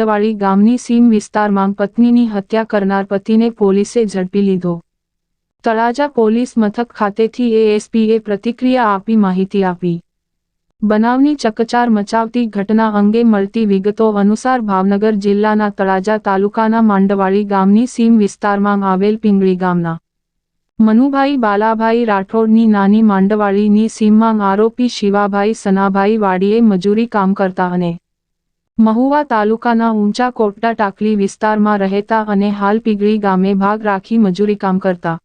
માંડવાળી ગામની સીમ વિસ્તારમાં પત્નીની હત્યા કરનાર પતિને પોલીસે ઝડપી લીધો. તળાજા પોલીસ મથક ખાતેથી એએસપીએ પ્રતિક્રિયા આપી માહિતી આપી. બનાવની ચકચાર મચાવતી ઘટના અંગે મળતી વિગતો અનુસાર ભાવનગર જિલ્લાના તળાજા તાલુકાના માંડવાળી ગામની સીમ વિસ્તારમાં આવેલ પિંગળી ગામના. મનુભાઈ બાલાભાઈ રાઠોડની નાની માંડવાળીની સીમમાં આરોપી શિવાભાઈ સનાભાઈ વાડીએ મજૂરી કામ કરતા અને મહુવા તાલુકાના ઊંચા કોટડા ટાકલી વિસ્તારમાં રહેતા અને હાલ પીગળી ગામે ભાગ રાખી મજૂરી કામ કરતા.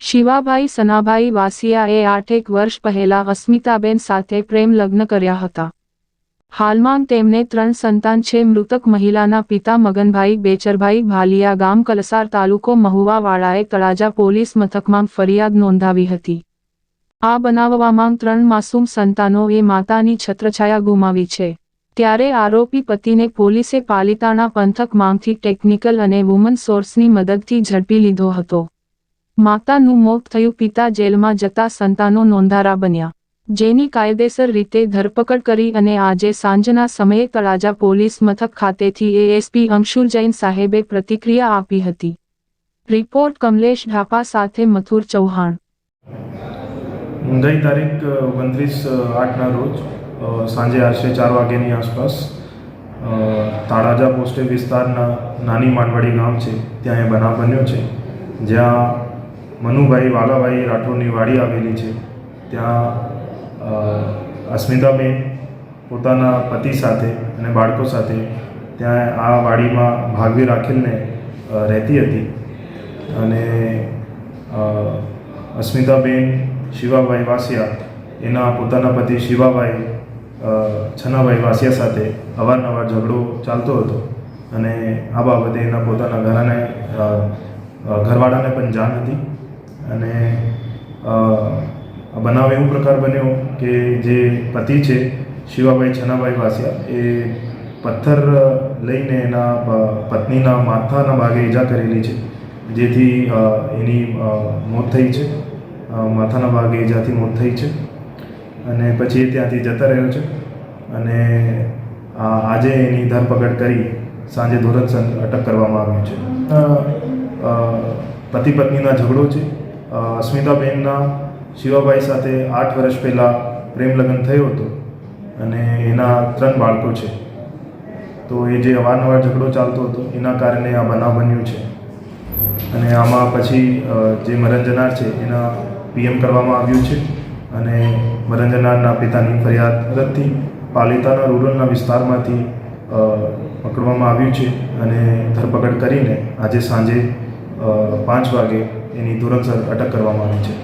શિવાભાઈ સનાભાઈ વાસિયાએ આઠેક વર્ષ પહેલા અસ્મિતાબેન સાથે પ્રેમ લગ્ન કર્યા હતા. હાલમાં તેમને ત્રણ સંતાન છે. મૃતક મહિલાના પિતા મગનભાઈ, બેચરભાઈ, ભાલિયા ગામ કલસાર તાલુકો મહુવાવાળાએ તળાજા પોલીસ મથકમાં ફરિયાદ નોંધાવી હતી. આ બનાવવામાં ત્રણ માસૂમ સંતાનોએ માતાની છત્રછાયા ગુમાવી છે. ત્યારે આરોપી પતિને પોલીસે પાલિતાણા પંથકમાંથી ટેકનિકલ અને વુમન સોર્સની મદદથી ઝડપી લીધો હતો. માતાનું મોત થયું પિતા જેલમાં જતા સંતાનો નોંધારા બન્યા. જેની કાયદેસર રીતે ધરપકડ કરી અને આજે સાંજના સમયે તળાજા પોલીસ મથક ખાતેથી એએસપી અંશુલ જૈન સાહેબે પ્રતિક્રિયા આપી હતી. રિપોર્ટ કમલેશ ઢાપા સાથે મથુર ચૌહાણ. ગઈ તારીખ ઓગણત્રીસ આઠના રોજ સાંજે આશરે ચાર વાગ્યાની આસપાસ તાળાજા પોસ્ટે વિસ્તારના નાની માંડવાડી ગામ છે, ત્યાં એ બનાવ બન્યો છે. જ્યાં મનુભાઈ વાલાભાઈ રાઠોડની વાડી આવેલી છે. ત્યાં અસ્મિતાબેન પોતાના પતિ સાથે અને બાળકો સાથે ત્યાં આ વાડીમાં ભાગવી રાખીને રહેતી હતી. અને અસ્મિતાબેન શિવાભાઈ વાસિયા એના પોતાના પતિ શિવાભાઈ છનાભાઈ વાસિયા સાથે અવારનવાર ઝઘડો ચાલતો હતો અને આ બાબતે એના પોતાના ઘરાને ઘરવાળાને પણ જાણ હતી અને બનાવ એવું પ્રકાર બન્યો કે જે પતિ છે શિવાભાઈ છનાભાઈ વાસિયા એ પથ્થર લઈને એના પત્નીના માથાના ભાગે ઈજા કરેલી છે, જેથી એની મોત થઈ છે. માથાના ભાગે ઈજાથી મોત થઈ છે. અને પછી એ ત્યાંથી જતા રહ્યો છે. અને આજે એની ધરપકડ કરી સાંજે ધોરણસર અટક કરવામાં આવ્યું છે. પતિ પત્નીના ઝઘડો છે. અસ્મિતાબેનના શિવાભાઈ સાથે આઠ વર્ષ પહેલાં પ્રેમ લગ્ન થયો હતો અને એના ત્રણ બાળકો છે. તો એ જે અવારનવાર ઝઘડો ચાલતો હતો એના કારણે આ બનાવ બન્યું છે. અને આમાં પછી જે મરણ જનાર છે એના પીએમ કરવામાં આવ્યું છે. અને મરંજનાના પિતાની ફરિયાદ રદથી પાલિતાના રૂરલના વિસ્તારમાંથી પકડવામાં આવ્યું છે અને ધરપકડ કરીને આજે સાંજે પાંચ વાગે એની ધોરણસર અટક કરવામાં આવી છે.